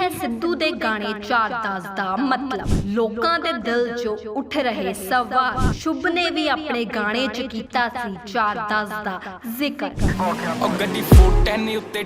ਹੈ ਸਿੱਧੂ ਦੇ ਗਾਣੇ ਚਾਰ ਦਾ ਮਤਲਬ। ਲੋਕਾਂ ਦੇ ਦਿਲ 'ਚੋਂ ਉੱਠ ਰਹੇ ਸਵਾਲ। ਸ਼ੁਭ ਨੇ ਵੀ ਆਪਣੇ ਗਾਣੇ 'ਚ ਕੀਤਾ ਸੀ ਚਾਰ ਦਾ ਜ਼ਿਕਰ। ਉਹ ਗੱਡੀ 410 ਉੱਤੇ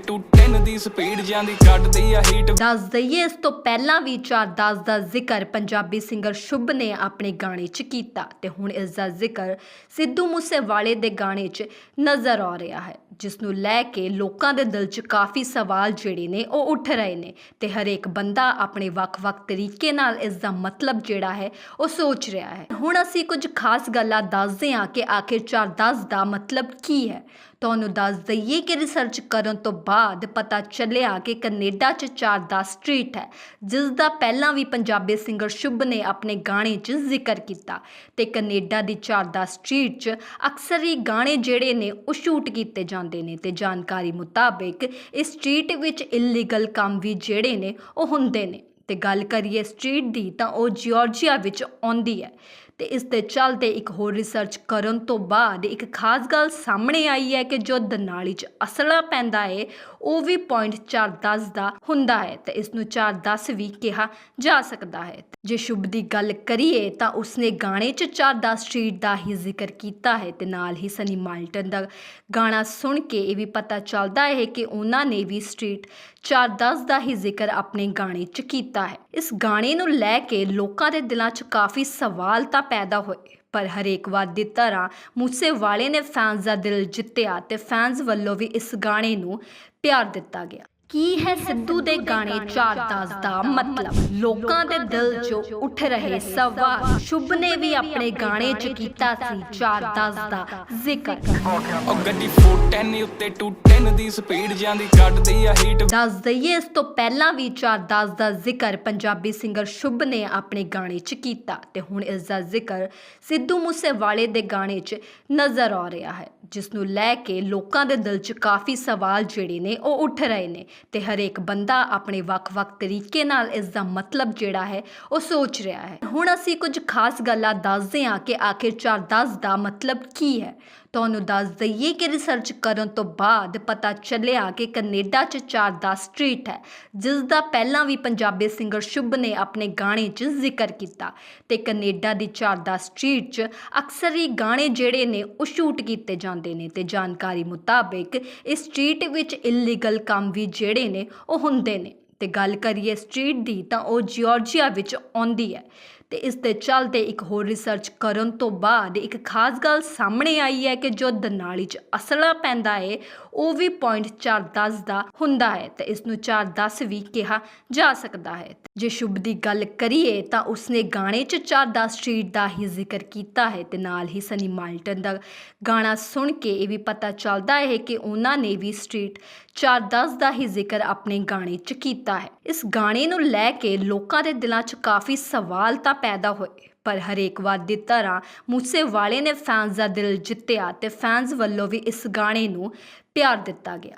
210 ਦੀ ਸਪੀਡ ਜਾਂਦੀ ਕੱਢਦੀ ਆ ਹੀਟ ਦੱਸ ਦਈਏ, ਇਸ ਤੋਂ ਪਹਿਲਾਂ ਵੀ ਚਾਰ ਦਾ ਜ਼ਿਕਰ ਪੰਜਾਬੀ ਸਿੰਗਰ ਸ਼ੁਭ ਨੇ ਆਪਣੇ ਗਾਣੇ 'ਚ ਕੀਤਾ ਤੇ ਹੁਣ ਇਸ ਦਾ ਜ਼ਿਕਰ ਸਿੱਧੂ ਮੂਸੇਵਾਲੇ ਦੇ ਗਾਣੇ 'ਚ ਨਜ਼ਰ ਆ ਰਿਹਾ ਹੈ ਜਿਸ ਨੂੰ ਲੈ ਕੇ ਲੋਕਾਂ ਦੇ ਦਿਲ 'ਚ ਕਾਫੀ ਸਵਾਲ ਜਿਹੜੇ ਨੇ ਉਹ ਉੱਠ ਰਹੇ ਨੇ ਤੇ ਹਰੇਕ ਬੰਦਾ ਆਪਣੇ ਵੱਖ-ਵੱਖ ਤਰੀਕੇ ਨਾਲ ਇਸ ਦਾ ਮਤਲਬ ਜਿਹੜਾ ਹੈ ਉਹ ਸੋਚ ਰਿਹਾ ਹੈ। ਹੁਣ ਅਸੀਂ ਕੁਝ ਖਾਸ ਗੱਲਾਂ ਦੱਸਦੇ ਹਾਂ ਕਿ ਆਖਿਰ ਚਾਰ ਦਾ ਮਤਲਬ ਕੀ ਹੈ। ਤੁਹਾਨੂੰ ਦੱਸ ਦਈਏ ਕਿ ਰਿਸਰਚ ਕਰਨ ਤੋਂ ਬਾਅਦ ਪਤਾ ਚੱਲਿਆ ਕਿ ਕੈਨੇਡਾ 'ਚ ਚਾਰਦਾ ਸਟਰੀਟ ਹੈ ਜਿਸ ਦਾ ਪਹਿਲਾਂ ਵੀ ਪੰਜਾਬੀ ਸਿੰਗਰ ਸ਼ੁਭ ਨੇ ਆਪਣੇ ਗਾਣੇ 'ਚ ਜ਼ਿਕਰ ਕੀਤਾ ਤੇ ਕੈਨੇਡਾ ਦੀ ਚਾਰ ਸਟਰੀਟ 'ਚ ਅਕਸਰ ਹੀ ਗਾਣੇ ਜਿਹੜੇ ਨੇ ਉਹ ਸ਼ੂਟ ਕੀਤੇ ਜਾਂਦੇ ਨੇ ਤੇ ਜਾਣਕਾਰੀ ਮੁਤਾਬਿਕ ਇਸ ਸਟਰੀਟ ਵਿੱਚ ਇਲੀਗਲ ਕੰਮ ਵੀ ਜਿਹੜੇ ਨੇ ਉਹ ਹੁੰਦੇ ਨੇ। ਤੇ ਗੱਲ ਕਰੀਏ ਸਟਰੀਟ ਦੀ ਤਾਂ ਉਹ ਜਾਰਜੀਆ ਵਿੱਚ ਆਉਂਦੀ ਹੈ। ਤੇ ਇਸ ਦੇ ਚੱਲਦੇ ਇੱਕ ਹੋਰ ਰਿਸਰਚ ਕਰਨ ਤੋਂ ਬਾਅਦ ਇੱਕ ਖਾਸ ਗੱਲ ਸਾਹਮਣੇ ਆਈ ਹੈ ਕਿ ਜੋ ਦਨਾਲੀ 'ਚ ਅਸਲਾ ਪੈਂਦਾ ਹੈ ਉਹ ਵੀ ਪੁਆਇੰਟ 410 ਦਾ ਹੁੰਦਾ ਹੈ ਤੇ ਇਸ ਨੂੰ 410 ਵੀ ਕਿਹਾ ਜਾ ਸਕਦਾ ਹੈ। ਜੇ ਸ਼ੁਭ ਦੀ ਗੱਲ ਕਰੀਏ ਤਾਂ ਉਸਨੇ ਗਾਣੇ 'ਚ 410 ਸਟਰੀਟ ਦਾ ਹੀ ਜ਼ਿਕਰ ਕੀਤਾ ਹੈ ਤੇ ਨਾਲ ਹੀ ਸਨੀ ਮਾਲਟਨ ਦਾ ਗਾਣਾ ਸੁਣ ਕੇ ਇਹ ਵੀ ਪਤਾ ਚੱਲਦਾ ਹੈ ਕਿ ਉਹਨਾਂ ਨੇ ਵੀ ਸਟਰੀਟ 410 ਦਾ ਹੀ ਜ਼ਿਕਰ ਆਪਣੇ ਗਾਣੇ 'ਚ ਕੀਤਾ ਹੈ। ਇਸ ਗਾਣੇ ਨੂੰ ਲੈ ਕੇ ਲੋਕਾਂ ਦੇ ਦਿਲਾਂ 'ਚ ਕਾਫੀ ਸਵਾਲ ਤਾਂ ਪੈਦਾ ਹੋਏ, ਪਰ ਹਰੇਕ ਵਾਰ ਦੀ ਤਰ੍ਹਾਂ ਮੂਸੇਵਾਲੇ ਨੇ ਫੈਨਸ ਦਾ ਦਿਲ ਜਿੱਤਿਆ ਤੇ ਫੈਨਸ ਵੱਲੋਂ ਵੀ ਇਸ ਗਾਣੇ ਨੂੰ ਪਿਆਰ ਦਿੱਤਾ ਗਿਆ। ਕੀ ਹੈ ਸਿੱਧੂ ਦੇ ਗਾਣੇ ਚਾਰ ਦਸ ਦਾ ਮਤਲਬ? ਲੋਕਾਂ ਦੇ ਦਿਲ 'ਚੋਂ ਉੱਠ ਰਹੇ ਸਵਾਲ। ਸ਼ੁਭ ਨੇ ਵੀ ਆਪਣੇ ਗਾਣੇ 'ਚ ਕੀਤਾ ਸੀ ਚਾਰ ਦਸ ਦਾ ਜ਼ਿਕਰ। ਉਹ ਗੱਡੀ 410 ਉੱਤੇ 210 ਦੀ ਸਪੀਡ ਜਾਂਦੀ ਕੱਢਦੀ ਆ ਹੀਟ ਦੱਸ ਦਈਏ ਇਸ ਤੋਂ ਪਹਿਲਾਂ ਵੀ ਚਾਰ ਦਸ ਦਾ ਜ਼ਿਕਰ ਪੰਜਾਬੀ ਸਿੰਗਰ ਸ਼ੁਭ ਨੇ ਆਪਣੇ ਗਾਣੇ 'ਚ ਕੀਤਾ ਤੇ ਹੁਣ ਇਸ ਦਾ ਜ਼ਿਕਰ ਸਿੱਧੂ ਮੂਸੇਵਾਲੇ ਦੇ ਗਾਣੇ 'ਚ ਨਜ਼ਰ ਆ ਰਿਹਾ ਹੈ। ਜਿਸ ਨੂੰ ਲੈ ਕੇ ਲੋਕਾਂ ਦੇ ਦਿਲ 'ਚ ਕਾਫੀ ਸਵਾਲ ਜਿਹੜੇ ਨੇ ਉਹ ਉੱਠ ਰਹੇ ਨੇ ਤੇ ਹਰੇਕ ਬੰਦਾ ਆਪਣੇ ਵੱਖ-ਵੱਖ ਤਰੀਕੇ ਨਾਲ ਇਸ ਦਾ ਮਤਲਬ ਜਿਹੜਾ ਹੈ ਉਹ ਸੋਚ ਰਿਹਾ ਹੈ। ਹੁਣ ਅਸੀਂ ਕੁਝ ਖਾਸ ਗੱਲਾਂ ਦੱਸਦੇ ਹਾਂ ਕਿ ਆਖਿਰ ਚਾਰ ਦਾ ਮਤਲਬ ਕੀ ਹੈ। ਤੁਹਾਨੂੰ ਦੱਸ ਦਈਏ ਕਿ ਰਿਸਰਚ ਕਰਨ ਤੋਂ ਬਾਅਦ ਪਤਾ ਚੱਲਿਆ ਕਿ ਕੈਨੇਡਾ 'ਚ ਚਾਰ ਸਟਰੀਟ ਹੈ ਜਿਸ ਦਾ ਪਹਿਲਾਂ ਵੀ ਪੰਜਾਬੀ ਸਿੰਗਰ ਸ਼ੁਭ ਨੇ ਆਪਣੇ ਗਾਣੇ 'ਚ ਜ਼ਿਕਰ ਕੀਤਾ ਤੇ ਕੈਨੇਡਾ ਦੀ ਚਾਰ ਸਟਰੀਟ 'ਚ ਅਕਸਰ ਹੀ ਗਾਣੇ ਜਿਹੜੇ ਨੇ ਉਹ ਸ਼ੂਟ ਕੀਤੇ ਜਾਂਦੇ ਨੇ ਤੇ ਜਾਣਕਾਰੀ ਮੁਤਾਬਿਕ ਇਸ ਸਟਰੀਟ ਵਿੱਚ ਇਲੀਗਲ ਕੰਮ ਵੀ ਜਿਹੜੇ ਨੇ ਉਹ ਹੁੰਦੇ ਨੇ। ਤੇ ਗੱਲ ਕਰੀਏ ਸਟਰੀਟ ਦੀ ਤਾਂ ਉਹ ਜਾਰਜੀਆ ਵਿੱਚ ਆਉਂਦੀ ਹੈ ਤੇ ਇਸ ਦੇ ਚੱਲਦੇ ਇੱਕ ਹੋਰ ਰਿਸਰਚ ਕਰਨ ਤੋਂ ਬਾਅਦ ਇੱਕ ਖਾਸ ਗੱਲ ਸਾਹਮਣੇ ਆਈ ਹੈ ਕਿ ਜੋ ਦਨਾਲੀ 'ਚ ਅਸਲਾ ਪੈਂਦਾ ਹੈ ਉਹ ਵੀ ਪੁਆਇੰਟ 410 ਦਾ ਹੁੰਦਾ ਹੈ ਤੇ ਇਸ ਨੂੰ 410 ਵੀ ਕਿਹਾ ਜਾ ਸਕਦਾ ਹੈ। ਜੇ ਸ਼ੁਭ ਦੀ ਗੱਲ ਕਰੀਏ ਤਾਂ ਉਸਨੇ ਗਾਣੇ 'ਚ 410 ਸਟਰੀਟ ਦਾ ਹੀ ਜ਼ਿਕਰ ਕੀਤਾ ਹੈ ਤੇ ਨਾਲ ਹੀ ਸਨੀ ਮਾਲਟਨ ਦਾ ਗਾਣਾ ਸੁਣ ਕੇ ਇਹ ਵੀ ਪਤਾ ਚੱਲਦਾ ਹੈ ਕਿ ਉਹਨਾਂ ਨੇ ਵੀ ਸਟਰੀਟ 410 ਦਾ ਹੀ ਜ਼ਿਕਰ ਆਪਣੇ ਗਾਣੇ 'ਚ ਕੀਤਾ ਹੈ। ਇਸ ਗਾਣੇ ਨੂੰ ਲੈ ਕੇ ਲੋਕਾਂ ਦੇ ਦਿਲਾਂ 'ਚ ਕਾਫੀ ਸਵਾਲ ਤਾਂ ਪੈਦਾ ਹੋਏ, ਪਰ ਹਰੇਕ ਵਾਰ ਦੀ ਤਰ੍ਹਾਂ ਮੂਸੇਵਾਲੇ ਨੇ ਫੈਨਸ ਦਾ ਦਿਲ ਜਿੱਤਿਆ ਤੇ ਫੈਨਸ ਵੱਲੋਂ ਵੀ ਇਸ ਗਾਣੇ ਨੂੰ ਪਿਆਰ ਦਿੱਤਾ ਗਿਆ।